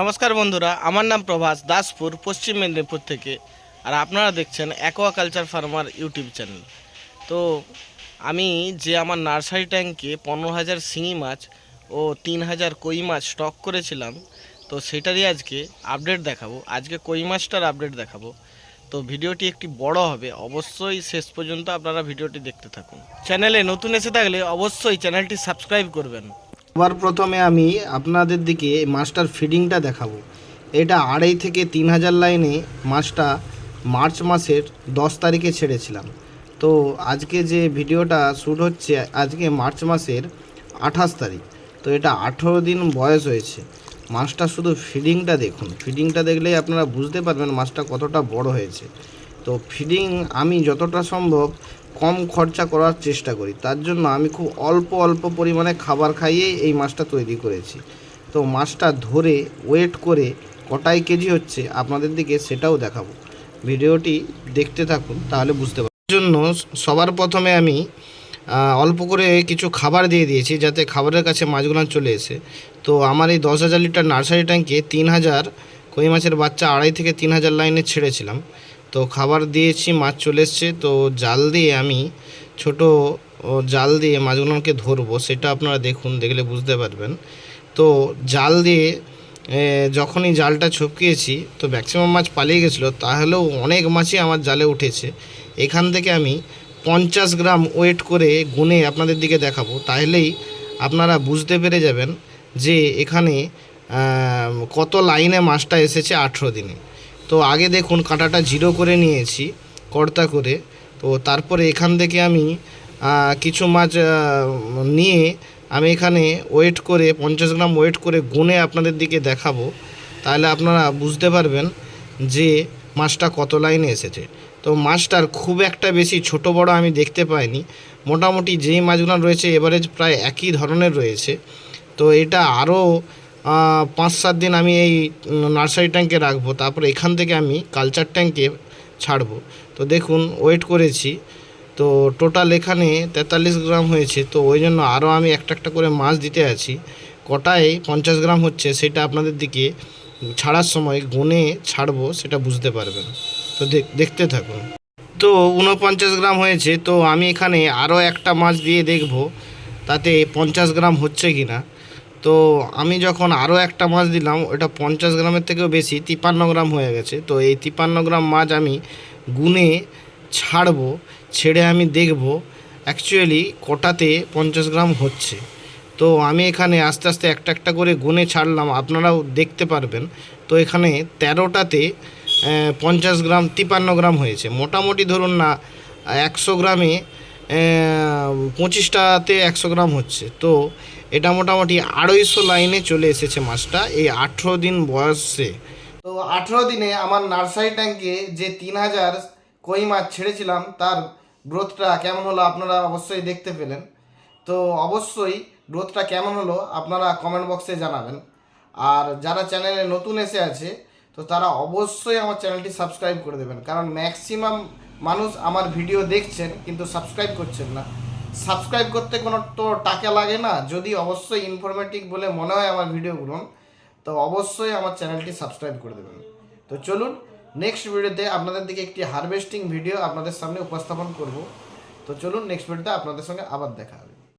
নমস্কার বন্ধুরা, আমার নাম প্রভাস দাসপুর, পশ্চিম মেদিনীপুর থেকে, আর আপনারা দেখছেন অ্যাকোয়াকালচার ফার্মার ইউটিউব চ্যানেল। তো আমি যে আমার নার্সারি ট্যাঙ্কে পনেরো হাজার শিঙি মাছ ও তিন হাজার কই মাছ স্টক করেছিলাম, তো সেটারই আজকে আপডেট দেখাবো। আজকে কই মাছটার আপডেট দেখাবো। তো ভিডিওটি একটি বড় হবে, অবশ্যই শেষ পর্যন্ত আপনারা ভিডিওটি দেখতে থাকুন। চ্যানেলে নতুন এসে থাকলে অবশ্যই চ্যানেলটি সাবস্ক্রাইব করবেন। সবার প্রথমে আমি আপনাদের দিকে মাছটার ফিডিংটা দেখাবো। এটা আড়াই থেকে তিন হাজার লাইনে মাছটা মার্চ মাসের দশ তারিখে ছেড়েছিলাম। তো আজকে যে ভিডিওটা শ্যুট হচ্ছে, আজকে মার্চ মাসের আঠাশ তারিখ। তো এটা আঠেরো দিন বয়স হয়েছে। মাছটা শুধু ফিডিংটা দেখুন। ফিডিংটা দেখলেই আপনারা বুঝতে পারবেন মাছটা কতটা বড় হয়েছে। তো ফিডিং আমি যতটা সম্ভব কম খরচা করার চেষ্টা করি। তার জন্য আমি খুব অল্প অল্প পরিমাণে খাবার খাইয়ে এই মাছটা তৈরি করেছি। তো মাছটা ধরে ওয়েট করে কটাই কেজি হচ্ছে আপনাদের দিকে সেটাও দেখাবো। ভিডিওটি দেখতে থাকুন, তাহলে বুঝতে পারবেন। জন্য সবার প্রথমে আমি অল্প করে কিছু খাবার দিয়ে দিয়েছি যাতে খাবারের কাছে মাছগুলো চলে এসে। তো আমার এই দশ হাজার লিটার নার্সারি ট্যাঙ্কে তিন হাজার, কই মাছের বাচ্চা আড়াই থেকে তিন হাজার লাইনে ছেড়েছিলাম। তো খাবার দিয়েছি, মাছ চলে এসছে, তো জাল দিয়ে আমি ছোট জাল দিয়ে মাছগুলোকে ধরবো, সেটা আপনারা দেখুন, দেখলে বুঝতে পারবেন। তো জাল দিয়ে যখনই জালটা ছপকিয়েছি, তো ম্যাক্সিমাম মাছ পালিয়ে গেছিল, তাহলেও অনেক মাছই আমার জালে উঠেছে। এখান থেকে আমি পঞ্চাশ গ্রাম ওয়েট করে গুনে আপনাদের দিকে দেখাবো, তাহলেই আপনারা বুঝতে পেরে যাবেন যে এখানে কত লাইনে মাছটা এসেছে আঠেরো দিনে। তো আগে দেখুন কাঁটাটা জিরো করে নিয়েছি, কর্তা করে। তো তারপরে এখান থেকে আমি কিছু মাছ নিয়ে আমি এখানে ওয়েট করে, পঞ্চাশ গ্রাম ওয়েট করে গুনে আপনাদের দিকে দেখাবো। তাহলে আপনারা বুঝতে পারবেন যে মাছটা কত লাইনে এসেছে। তো মাছটার খুব একটা বেশি ছোট বড় আমি দেখতে পাইনি। মোটামুটি যেই মাছগুলো রয়েছে, এভারেজ প্রায় একই ধরনের রয়েছে। তো এটা আরও পাঁচ সাত দিন আমি এই নার্সারি ট্যাঙ্কে রাখব, তারপরে এখান থেকে আমি কালচার ট্যাঙ্কে ছাড়বো। তো দেখুন ওয়েট করেছি। তো টোটাল এখানে তেতাল্লিশ গ্রাম হয়েছে, তো ওই জন্য আরও আমি একটা একটা করে মাছ দিতে আছি। কটায় পঞ্চাশ গ্রাম হচ্ছে সেটা আপনাদের দিকে ছাড়ার সময় গুনে ছাড়বো, সেটা বুঝতে পারবেন। তো দেখ- দেখতে থাকুন। তো উনপঞ্চাশ গ্রাম হয়েছে, তো আমি এখানে আরও একটা মাছ দিয়ে দেখব, তাতে পঞ্চাশ গ্রাম হচ্ছে কি না তো আমি যখন আরও একটা মাছ দিলাম, ওটা পঞ্চাশ গ্রামের থেকেও বেশি তিপান্ন গ্রাম হয়ে গেছে। তো এই তিপান্ন গ্রাম মাছ আমি গুনে ছাড়বো, ছেড়ে আমি দেখব অ্যাকচুয়ালি কটাতে পঞ্চাশ গ্রাম হচ্ছে। তো আমি এখানে আস্তে আস্তে একটা একটা করে গুনে ছাড়লাম, আপনারাও দেখতে পারবেন। তো এখানে তেরোটাতে পঞ্চাশ গ্রাম তিপান্ন গ্রাম হয়েছে। মোটামুটি ধরুন না, একশো গ্রামে পঁচিশটাতে একশো গ্রাম হচ্ছে। তো এটা মোটামুটি আড়াইশো লাইনে চলে এসেছে মাছটা এই আঠেরো দিন বয়সে। তো আঠেরো দিনে আমার নার্সারি ট্যাঙ্কে যে তিন হাজার কই মাছ ছেড়েছিলাম, তার গ্রোথটা কেমন হলো আপনারা অবশ্যই দেখতে পেলেন। তো অবশ্যই গ্রোথটা কেমন হলো আপনারা কমেন্ট বক্সে জানাবেন। আর যারা চ্যানেলে নতুন এসে আছে, তো তারা অবশ্যই আমার চ্যানেলটি সাবস্ক্রাইব করে দেবেন। কারণ ম্যাক্সিমাম মানুষ আমার ভিডিও দেখছেন, কিন্তু সাবস্ক্রাইব করছেন না। সাবস্ক্রাইব করতে কোনো তো টাকা লাগে না। যদি অবশ্যই ইনফরমেটিভ বলে মনে হয় আমার ভিডিওগুলো তো অবশ্যই আমার চ্যানেলটি সাবস্ক্রাইব করে দেবেন। তো চলুন নেক্সট ভিডিওতে আপনাদের দিকে একটি হারভেস্টিং ভিডিও আপনাদের সামনে উপস্থাপন করব। তো চলুন নেক্সট ভিডিওতে আপনাদের সঙ্গে আবার দেখা।